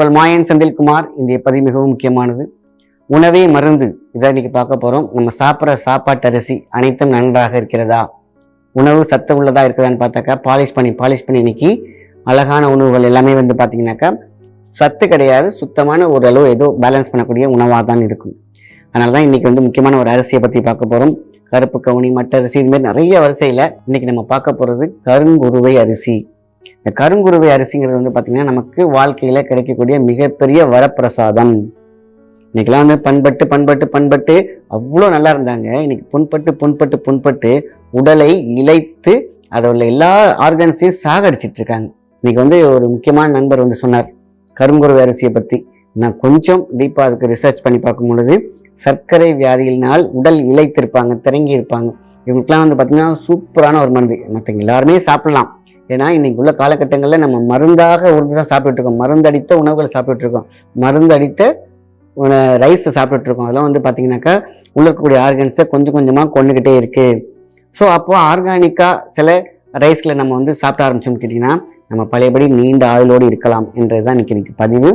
உங்கள் மாயன் செந்தில்குமார் இந்த பதிவு மிகவும் முக்கியமானது. உணவே மருந்து. இதை இன்னைக்கு பார்க்க போகிறோம் நம்ம சாப்பிட்ற சாப்பாட்டு அரிசி அனைத்தும் நன்றாக இருக்கிறதா? உணவு சத்து உள்ளதா இருக்குதான்னு பார்த்தாக்கா பாலிஷ் பண்ணி பாலிஷ் பண்ணி இன்னைக்கு அழகான உணவுகள் எல்லாமே வந்து பார்த்தீங்கன்னாக்கா சத்து கிடையாது. சுத்தமான ஓரளவு ஏதோ பேலன்ஸ் பண்ணக்கூடிய உணவாக தான் இருக்கும். அதனால தான் இன்னைக்கு வந்து முக்கியமான ஒரு அரிசியை பற்றி பார்க்க போகிறோம் கருப்பு கவுனி மட்ட அரிசி இதுமாரி நிறைய வரிசையில் இன்னைக்கு நம்ம பார்க்க போகிறது கருங்குருவை அரிசி. இந்த கருங்குருவை அரிசிங்கிறது வந்து பார்த்திங்கன்னா நமக்கு வாழ்க்கையில் கிடைக்கக்கூடிய மிகப்பெரிய வரப்பிரசாதம். இன்னைக்கெல்லாம் வந்து பண்பட்டு பண்பட்டு பண்பட்டு அவ்வளோ நல்லா இருந்தாங்க. இன்னைக்கு புண்பட்டு புண்பட்டு புண்பட்டு உடலை இழைத்து அதோட எல்லா ஆர்கன்ஸையும் சாகடிச்சிட்டு இருக்காங்க இன்னைக்கு வந்து ஒரு முக்கியமான நண்பர் வந்து சொன்னார் கருங்குருவை அரிசியை பற்றி நான் கொஞ்சம் டீப்பாக அதுக்கு ரிசர்ச் பண்ணி பார்க்கும் பொழுது சர்க்கரை வியாதியினால் உடல் இழைத்திருப்பாங்க திறங்கி இருப்பாங்க இவங்களுக்குலாம் வந்து பார்த்திங்கன்னா சூப்பரான ஒரு மருந்து. மற்றவங்க எல்லாருமே சாப்பிடலாம். ஏன்னா இன்னைக்கு உள்ள காலகட்டங்களில் நம்ம மருந்தாக ஒரு தான் சாப்பிட்டுட்டு இருக்கோம் மருந்தடித்த உணவுகளை சாப்பிட்டுருக்கோம் மருந்தடித்த ரைஸ் சாப்பிட்டுட்டு இருக்கோம் அதெல்லாம் வந்து பார்த்திங்கனாக்கா உள்ள இருக்கக்கூடிய ஆர்கானிக்ஸை கொஞ்சம் கொஞ்சமாக கொண்டுக்கிட்டே இருக்குது ஸோ அப்போது ஆர்கானிக்காக சில ரைஸ்களை நம்ம வந்து சாப்பிட ஆரம்பிச்சோம்னு கேட்டிங்கன்னா நம்ம பழையபடி நீண்ட ஆயுளோடு இருக்கலாம் என்றது தான் இன்றைக்கி பதிவு.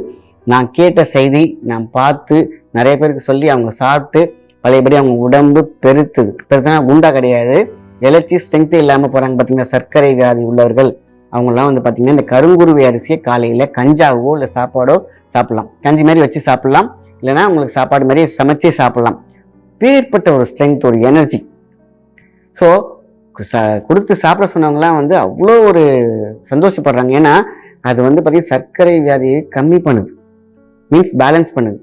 நான் கேட்ட செய்தி நான் பார்த்து நிறைய பேருக்கு சொல்லி அவங்க சாப்பிட்டு பழையபடி அவங்க உடம்பு பெருத்துது. பெருத்துனா குண்டா கிடையாது. இழைச்சி ஸ்ட்ரென்த்து இல்லாமல் போகிறாங்க பார்த்தீங்கன்னா சர்க்கரை வியாதி உள்ளவர்கள் அவங்கெல்லாம் வந்து பார்த்தீங்கன்னா இந்த கருங்குருவி அரிசியை காலையில் கஞ்சாவோ இல்லை சாப்பாடோ சாப்பிடலாம். கஞ்சி மாதிரி வச்சு சாப்பிடலாம். இல்லைனா உங்களுக்கு சாப்பாடு மாதிரி சமைச்சே சாப்பிடலாம். பேர்பட்ட ஒரு ஸ்ட்ரென்த் ஒரு எனர்ஜி ஸோ கொடுத்து சாப்பிட சொன்னவங்கலாம் வந்து அவ்வளோ ஒரு சந்தோஷப்படுறாங்க. ஏன்னா அது வந்து பார்த்தீங்கன்னா சர்க்கரை வியாதியை கம்மி பண்ணுது. மீன்ஸ் பேலன்ஸ் பண்ணுது.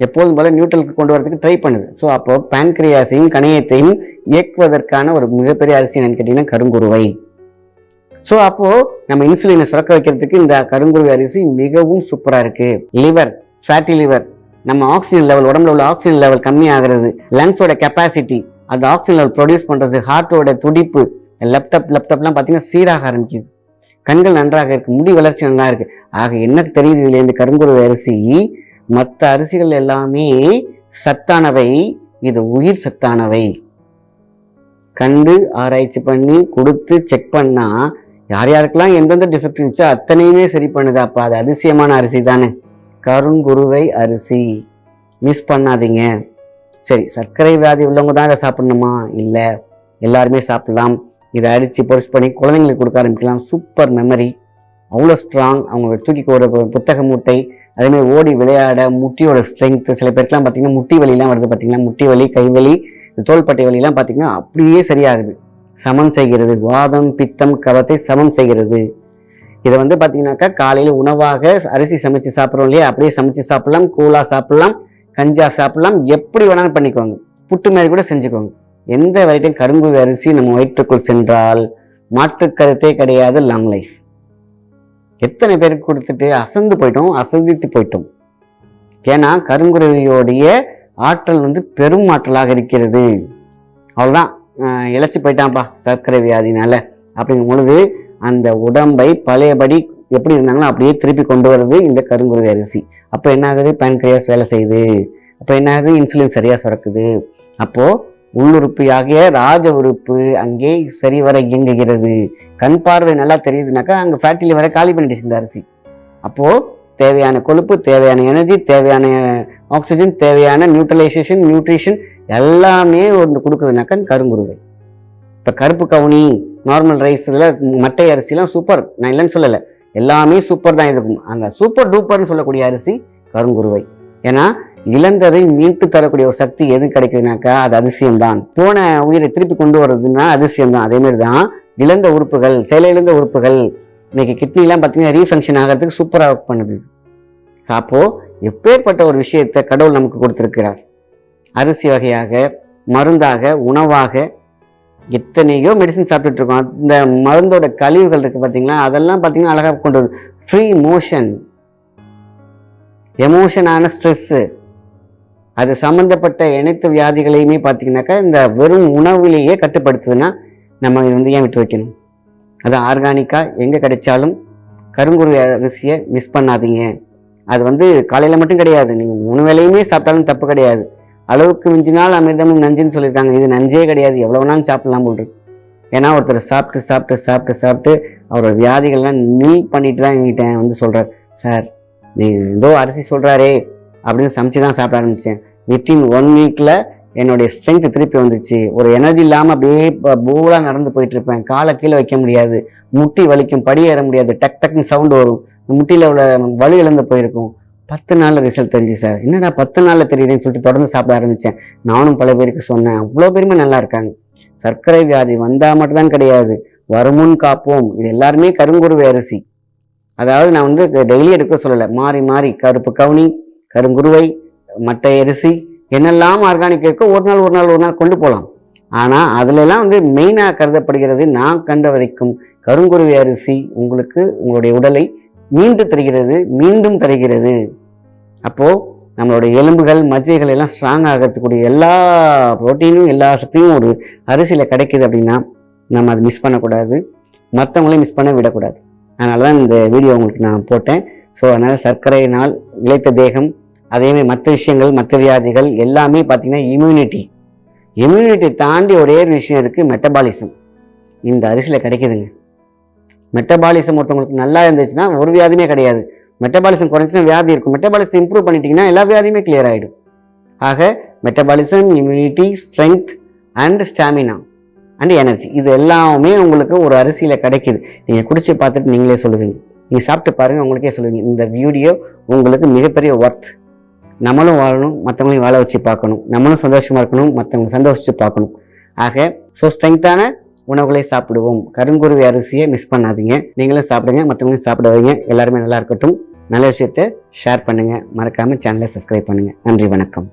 எப்போதும் போல நியூட்ரலுக்கு கொண்டு வரதுக்கு ட்ரை பண்ணுது. ஸோ அப்போ பேன்கிரியாஸையும் கணையத்தையும் இயக்குவதற்கான ஒரு மிகப்பெரிய அரிசி என்னன்னு கேட்டிங்கன்னா கருங்குருவை. ஸோ அப்போது நம்ம இன்சுலினை சுரக்க வைக்கிறதுக்கு இந்த கருங்குருவி அரிசி மிகவும் சூப்பராக இருக்குது லிவர் ஃபேட்டி லிவர் நம்ம ஆக்சிஜன் லெவல் உடம்புல உள்ள ஆக்சிஜன் லெவல் கம்மியாகிறது. லங்ஸோட கெப்பாசிட்டி அந்த ஆக்சிஜன் லெவல் ப்ரொடியூஸ் பண்ணுறது ஹார்ட்டோட துடிப்பு லேப்டாப் லேப்டாப்லாம் பார்த்தீங்கன்னா சீராக ஆரம்பிக்குது. கண்கள் நன்றாக இருக்குது முடி வளர்ச்சி நல்லா இருக்குது ஆக என்ன தெரியுது இதுலேருந்து இந்த கருங்குருவி அரிசி மற்ற அரிசிகள் எல்லாமே சத்தானவை. இது உயிர் சத்தானவை. கண்டு ஆராய்ச்சி பண்ணி கொடுத்து செக் பண்ணா யார் யாருக்கெல்லாம் எந்தெந்த டிஃபெக்ட் இருந்துச்சோ அத்தனையுமே சரி பண்ணுது. அப்போ அது அதிசயமான அரிசி தானே. கருங்குருவை அரிசி. மிஸ் பண்ணாதீங்க. சரி சர்க்கரை வியாதி உள்ளவங்க தான் இதை சாப்பிடணுமா? இல்லை. எல்லாருமே சாப்பிடலாம். இதை அடித்து பொரிச்சு பண்ணி குழந்தைங்களுக்கு கொடுக்க ஆரம்பிக்கலாம். Super memory. அவ்வளோ ஸ்ட்ராங் அவங்க தூக்கி ஒரு புத்தக மூட்டை அதேமாதிரி ஓடி விளையாட முட்டியோட ஸ்ட்ரென்த்து சில பேருக்குலாம் பார்த்தீங்கன்னா முட்டி வலிலாம் வருது பார்த்தீங்கன்னா முட்டி வலி கை வலி தோள்பட்டை வலிலாம் பார்த்தீங்கன்னா அப்படியே சரியாகுது. சமன் செய்கிறது வாதம் பித்தம் கவத்தை சமன் செய்கிறது. இதை வந்து பார்த்தீங்கன்னாக்கா காலையில் உணவாக அரிசி சமைச்சு சாப்பிட்றோம் இல்லையா? அப்படியே சமைச்சு சாப்பிடலாம் கூலாக சாப்பிட்லாம் கஞ்சா சாப்பிட்லாம் எப்படி வேணாலும் பண்ணிக்கோங்க. புட்டு மாதிரி கூட செஞ்சுக்கோங்க. எந்த வெரைட்டியும் கரும்பு அரிசி நம்ம வயிற்றுக்குள் சென்றால் மாற்று கருத்தே கிடையாது லாங் லைஃப் எத்தனை பேருக்கு கொடுத்துட்டு அசந்து போயிட்டோம் அசந்தித்து போயிட்டோம். ஏன்னா கருங்குருவியோடைய ஆற்றல் வந்து பெரும் ஆற்றலாக இருக்கிறது. அவ்வளோதான் இழைச்சி போயிட்டான்ப்பா சர்க்கரை வியாதினால அப்படிங்கும் பொழுது அந்த உடம்பை பழையபடி எப்படி இருந்தாங்களோ அப்படியே திருப்பி கொண்டு வர்றது இந்த கருங்குருவி அரிசி. அப்போ என்ன ஆகுது பேன்கிரியாஸ் வேலை செய்யுது. அப்போ என்ன ஆகுது இன்சுலின் சரியாக சுரக்குது. அப்போது உள்ளுறுப்பு ஆகிய ராஜ உறுப்பு அங்கே சரிவர இயங்குகிறது. கண் பார்வை நல்லா தெரியுதுனாக்கா அங்கே ஃபேட்டி லிவரை காலி பண்ணிடுச்சு இந்த அரிசி. அப்போது தேவையான கொழுப்பு தேவையான எனர்ஜி தேவையான ஆக்சிஜன் தேவையான நியூட்ரலைசேஷன் நியூட்ரிஷன் எல்லாமே ஒன்று கொடுக்குதுனாக்கா கருங்குருவை இப்போ கருப்பு கவுனி நார்மல் ரைஸில் மட்டை அரிசிலாம் சூப்பர் நான் இல்லைன்னு சொல்லலை. எல்லாமே சூப்பர் தான் இருக்கும் அந்த சூப்பர் டூப்பர்னு சொல்லக்கூடிய அரிசி கருங்குருவை ஏன்னா இழந்ததை மீட்டு தரக்கூடிய ஒரு சக்தி எது கிடைக்குதுனாக்கா அது அதிசயம் தான் போன உயிரை திருப்பி கொண்டு வர்றதுன்னா அதிசயம் தான் அதேமாரி தான் இழந்த உறுப்புகள் செயலிழந்த உறுப்புகள் இன்னைக்கு கிட்னிலாம் பார்த்தீங்கன்னா ரீஃபங்க்ஷன் ஆகிறதுக்கு சூப்பராக ஒர்க் பண்ணுது. அப்போது எப்பேற்பட்ட ஒரு விஷயத்தை கடவுள் நமக்கு கொடுத்துருக்கிறார்? அரிசி வகையாக மருந்தாக உணவாக எத்தனையோ மெடிசன் சாப்பிட்டுட்டு இருக்கோம். அந்த மருந்தோட கழிவுகள் இருக்குது பார்த்தீங்களா அதெல்லாம் பார்த்தீங்கன்னா அழகாக கொண்டு வருது ஃப்ரீ மோஷன் எமோஷனான ஸ்ட்ரெஸ்ஸு அது சம்மந்தப்பட்ட அனைத்து வியாதிகளையுமே பார்த்தீங்கன்னாக்கா இந்த வெறும் உணவுலேயே கட்டுப்படுத்துதுன்னா நம்ம இது வந்து ஏன் விட்டு வைக்கணும்? அது ஆர்கானிக்காக எங்கே கிடைச்சாலும் கருங்குருவி அரிசியை மிஸ் பண்ணாதீங்க. அது வந்து காலையில் மட்டும் கிடையாது. நீங்கள் மூணு வேலையுமே சாப்பிட்டாலும் தப்பு கிடையாது. அளவுக்கு மிஞ்சினால் அமிர்தமும் நஞ்சுன்னு சொல்லியிருக்காங்க. இது நஞ்சே கிடையாது. எவ்வளோ வேணாலும் சாப்பிடலாம் போல் ஏன்னா ஒருத்தர் சாப்பிட்டு சாப்பிட்டு சாப்பிட்டு சாப்பிட்டு அவரோட வியாதிகள்லாம் நில் பண்ணிட்டு தான் எங்கிட்ட வந்து சொல்கிறார் சார் நீ ஏதோ அரிசி சொல்கிறாரே அப்படின்னு சமைச்சு தான் சாப்பிட ஆரம்பித்தேன் வித்தின் ஒன் வீக்கில் என்னுடைய ஸ்ட்ரென்த் திருப்பி வந்துச்சு. ஒரு எனர்ஜி இல்லாமல் அப்படியே பூலாக நடந்து போயிட்டு இருப்பேன். காலை கீழே வைக்க முடியாது. முட்டி வலிக்கும் படி ஏற முடியாது. டக் டக்னு சவுண்டு வரும். முட்டியில் உள்ள வலு இழந்து போயிருக்கும். பத்து நாளில் ரிசல்ட் தெரிஞ்சு சார் என்னடா பத்து நாளில் தெரியுதுன்னு சொல்லிட்டு தொடர்ந்து சாப்பிட ஆரம்பித்தேன் நானும் பல பேருக்கு சொன்னேன். அவ்வளோ பேருமே நல்லா இருக்காங்க. சர்க்கரை வியாதி வந்தால் மட்டும்தான் கிடையாது. வருமுன் காப்போம். இது எல்லாருமே கருங்குருவை அரிசி. அதாவது நான் வந்து டெய்லி எடுக்க சொல்லலை. மாறி மாறி. கருப்பு கவுனி கருங்குருவை மட்டை அரிசி என்னெல்லாம் ஆர்கானிக் இருக்கோ ஒரு நாள் ஒரு நாள் ஒரு நாள் கொண்டு போகலாம். ஆனால் அதிலெல்லாம் வந்து மெயினாக கருதப்படுகிறது நான் கண்ட வரைக்கும் கருங்குருவி அரிசி உங்களுக்கு உங்களுடைய உடலை மீண்டு தருகிறது மீண்டும் தருகிறது. அப்போது நம்மளுடைய எலும்புகள் மஜ்ஜைகள் எல்லாம் ஸ்ட்ராங் ஆகிறதுக்கூடிய எல்லா ப்ரோட்டீனும் எல்லா சக்தியும் ஒரு அரிசியில் கிடைக்கிது அப்படின்னா நம்ம அதை மிஸ் பண்ணக்கூடாது. மற்றவங்களையும் மிஸ் பண்ண விடக்கூடாது. அதனால தான் இந்த வீடியோ உங்களுக்கு நான் போட்டேன். ஸோ அதனால் சர்க்கரையினால் இழைத்த தேகம் அதேமாதிரி மற்ற விஷயங்கள் மற்ற வியாதிகள் எல்லாமே பார்த்தீங்கன்னா இம்யூனிட்டி இம்யூனிட்டி தாண்டி ஒரே ஒரு விஷயம் இருக்குது மெட்டபாலிசம் இந்த அரிசியில் கிடைக்குதுங்க. மெட்டபாலிசம் ஒருத்தவங்களுக்கு நல்லா இருந்துச்சுன்னா ஒரு வியாதியுமே கிடையாது. மெட்டபாலிசம் குறைஞ்சுன்னா வியாதி இருக்கும். மெட்டபாலிசம் இம்ப்ரூவ் பண்ணிட்டீங்கன்னா எல்லா வியாதியுமே கிளியர் ஆகிடும் ஆக metabolism immunity strength and stamina and energy இது எல்லாமே உங்களுக்கு ஒரு அரிசியில் கிடைக்குது. நீங்கள் குடிச்சு பார்த்துட்டு நீங்களே சொல்லுவீங்க. நீங்கள் சாப்பிட்டு பாருங்கள் உங்களுக்கே சொல்லுவீங்க. இந்த வீடியோ உங்களுக்கு மிகப்பெரிய ஒர்த் நம்மளும் வாழணும் மற்றவங்களையும் வாழ வச்சு பார்க்கணும். நம்மளும் சந்தோஷமாக இருக்கணும் மற்றவங்க சந்தோஷித்து பார்க்கணும். ஆக ஸோ ஸ்ட்ரென்த்தான உணவுகளை சாப்பிடுவோம். கருங்குருவி அரிசியை மிஸ் பண்ணாதீங்க. நீங்களும் சாப்பிடுங்க மற்றவங்களையும் சாப்பிட வைங்க. எல்லாருமே நல்லா இருக்கட்டும். நல்ல விஷயத்தை ஷேர் பண்ணுங்கள் மறக்காமல் சேனலை சப்ஸ்கிரைப் பண்ணுங்கள் நன்றி வணக்கம்.